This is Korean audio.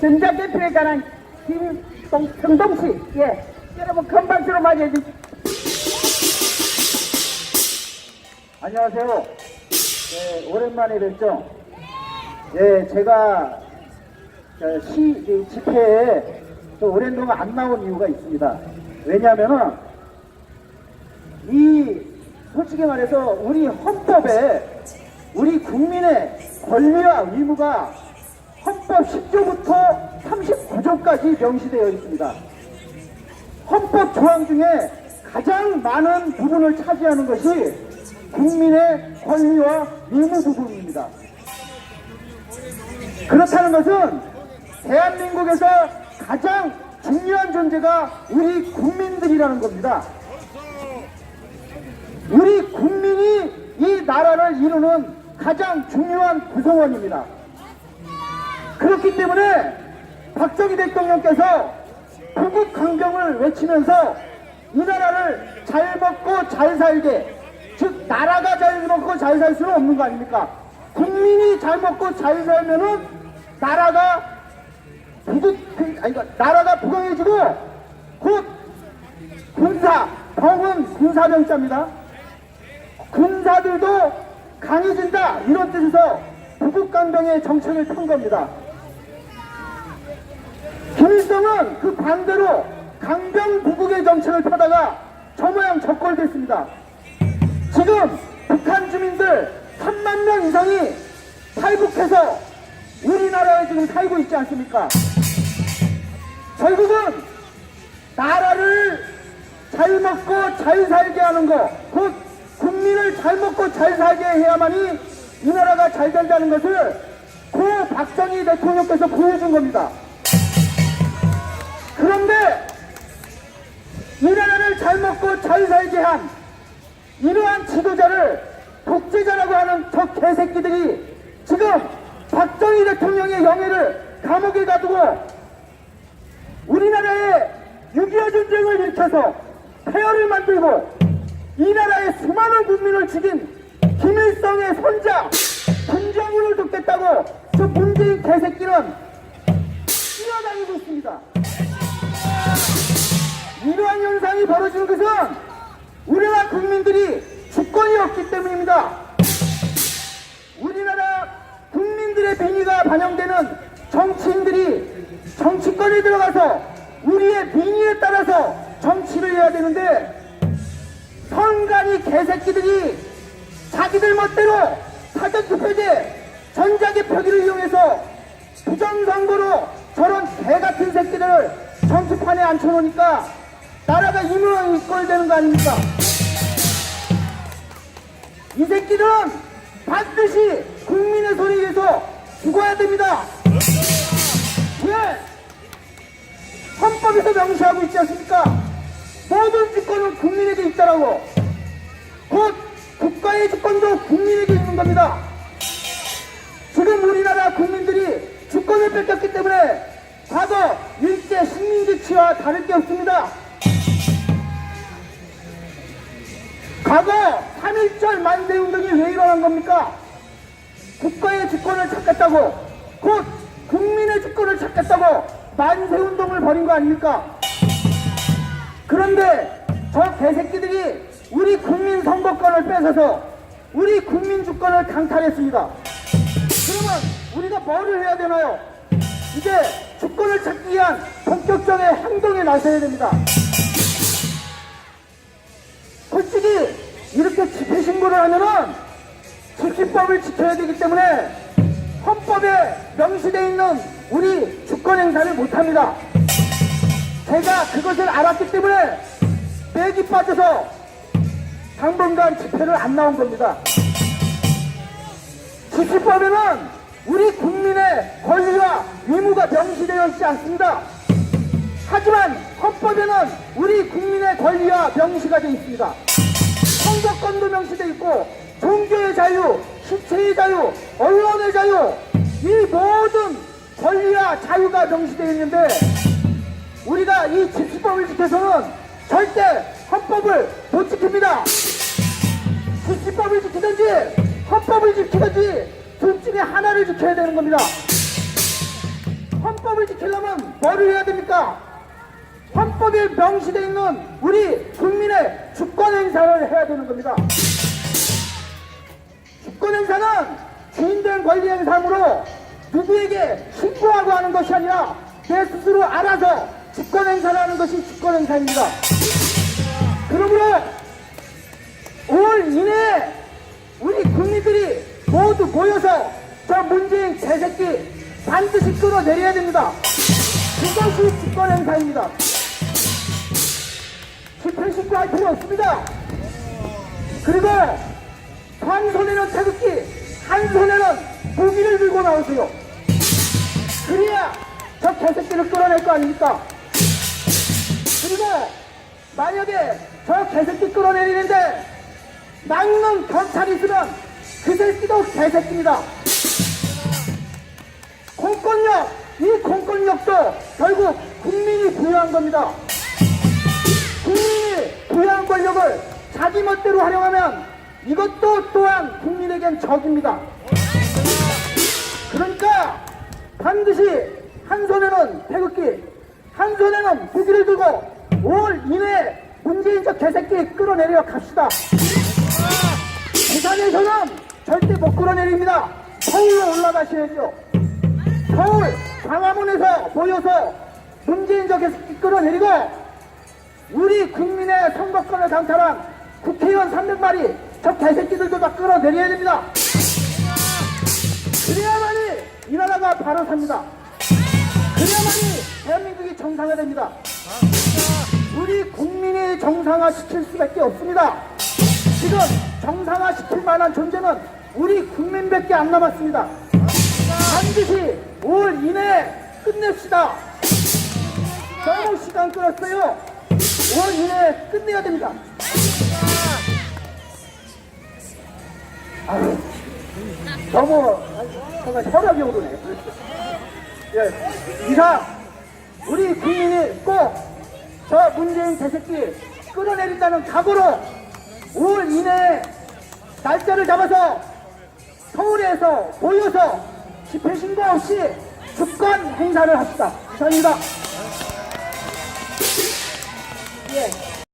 전자대표에 관한 김성동 씨, 예, 여러분 큰 박수로 맞이해 주십시오. 안녕하세요. 네, 오랜만에 뵙죠. 예, 제가 저시이 집회에 좀 오랜 동안 안 나온 이유가 있습니다. 왜냐하면은 이 솔직히 말해서 우리 헌법에 우리 국민의 권리와 의무가 헌법 10조부터 39조까지 명시되어 있습니다. 헌법 조항 중에 가장 많은 부분을 차지하는 것이 국민의 권리와 의무 부분입니다. 그렇다는 것은 대한민국에서 가장 중요한 존재가 우리 국민들이라는 겁니다. 우리 국민이 이 나라를 이루는 가장 중요한 구성원입니다. 그렇기 때문에 박정희 대통령께서 부국 강병을 외치면서 이 나라를 잘 먹고 잘 살게 즉 나라가 잘 먹고 잘 살 수는 없는 거 아닙니까? 국민이 잘 먹고 잘 살면은 나라가 부국 아니 그러니까 나라가 부강해지고 곧 군사 병은 군사병자입니다. 군사들도 강해진다 이런 뜻에서 부국강병의 정책을 편 겁니다. 김일성은 그 반대로 강병 부국의 정책을 펴다가 저 모양 적골됐습니다. 지금 북한 주민들 3만 명 이상이 탈북해서 우리나라에 지금 살고 있지 않습니까? 결국은 나라를 잘 먹고 잘 살게 하는 거, 곧 국민을 잘 먹고 잘 살게 해야만이 이 나라가 잘 된다는 것을 고 박정희 대통령께서 보여준 겁니다. 그런데 이 나라를 잘 먹고 잘 살게 한 이러한 지도자를 독재자라고 하는 저 개새끼들이 지금 박정희 대통령의 영예를 감옥에 가두고 우리나라에 6.25 전쟁을 일으켜서 폐허를 만들고 이 나라의 수많은 국민을 죽인 김일성의 손자 김정은을 돕겠다고 저 문재인 개새끼는 뛰어다니고 있습니다. 이러한 현상이 벌어지는 것은 우리나라 국민들이 주권이 없기 때문입니다. 우리나라 국민들의 민의가 반영되는 정치인들이 정치권에 들어가서 우리의 민의에 따라서 정치를 해야 되는데 선관위 개새끼들이 자기들 멋대로 사전투표제 전자개 표기를 이용해서 부정선거로 저런 개같은 새끼들을 정치판에 앉혀놓으니까 나라가 이무랑 이꼴 되는 거 아닙니까? 이 새끼들은 반드시 국민의 손에 의해서 죽어야 됩니다. 왜? 헌법에서 명시하고 있지 않습니까? 모든 주권은 국민에게 있다라고. 곧 국가의 주권도 국민에게 있는 겁니다. 지금 우리나라 국민들이 주권을 뺏겼기 때문에 과거 일제 식민지치와 다를 게 없습니다. 과거 3.1절 만세운동이 왜 일어난 겁니까? 국가의 주권을 찾겠다고 곧 국민의 주권을 찾겠다고 만세운동을 벌인 거 아닙니까? 그런데 저 개새끼들이 우리 국민 선거권을 뺏어서 우리 국민 주권을 강탈했습니다. 그러면 우리가 뭐를 해야 되나요? 이제 주권을 찾기 위한 본격적인 행동에 나서야 됩니다. 솔직히 이렇게 집회 신고를 하면은 집시법을 지켜야 되기 때문에 헌법에 명시되어 있는 우리 주권 행사를 못합니다. 제가 그것을 알았기 때문에 맥이 빠져서 당분간 집회를 안 나온 겁니다. 집시법에는 우리 국민의 권리와 의무가 명시되어 있지 않습니다. 하지만 헌법에는 우리 국민의 권리와 명시가 되어 있습니다. 선거권도 명시되어 있고 종교의 자유, 시체의 자유, 언론의 자유 이 모든 권리와 자유가 명시되어 있는데 우리가 이 집시법을 지켜서는 절대 헌법을 못 지킵니다. 집시법을 지키든지 헌법을 지키든지 둘 중에 하나를 지켜야 되는 겁니다. 지키려면 뭐를 해야 됩니까? 헌법에 명시되어 있는 우리 국민의 주권 행사를 해야 되는 겁니다. 주권 행사는 주인된 권리 행사로 누구에게 신고하고 하는 것이 아니라 내 스스로 알아서 주권 행사를 하는 것이 주권 행사입니다. 그러므로 5월 이내에 우리 국민들이 모두 모여서 저 문재인 개새끼 반드시 끌어내려야 됩니다. 그것이 주권 행사입니다. 집회 신고할 필요 없습니다. 그리고 한 손에는 태극기, 한 손에는 무기를 들고 나오세요. 그래야 저 개새끼를 끌어낼 거 아닙니까? 그리고 만약에 저 개새끼 끌어내리는데 막는 경찰이 있으면 그 새끼도 개새끼입니다. 공권력, 이 공권력도 결국 국민이 부여한 겁니다. 국민이 부여한 권력을 자기 멋대로 활용하면 이것도 또한 국민에겐 적입니다. 그러니까 반드시 한 손에는 태극기, 한 손에는 무기를 들고 5월 이내에 문재인 저 개새끼 끌어내려 갑시다. 부산에서는 절대 못 끌어내립니다. 서울로 올라가셔야죠. 서울 광화문에서 모여서 문재인 저 개새끼 끌어내리고 우리 국민의 선거권을 강탈한 국회의원 300마리 저 개새끼들도 다 끌어내려야 됩니다. 그래야만이 이 나라가 바로 삽니다. 그래야만이 대한민국이 정상화됩니다. 우리 국민이 정상화 시킬 수밖에 없습니다. 지금 정상화 시킬 만한 존재는 우리 국민밖에 안 남았습니다. 반드시 5월 이내에 끝냅시다. 너무 시간 끌었어요. 5월 이내에 끝내야 됩니다. 아유, 너무 정말 혈압이 오르네. 예, 이상 우리 국민이 꼭 저 문재인 개새끼 끌어내린다는 각오로 5월 이내에 날짜를 잡아서 서울에서 모여서 집회 신고 없이 주권 행사를 합시다. 이상입니다. 예.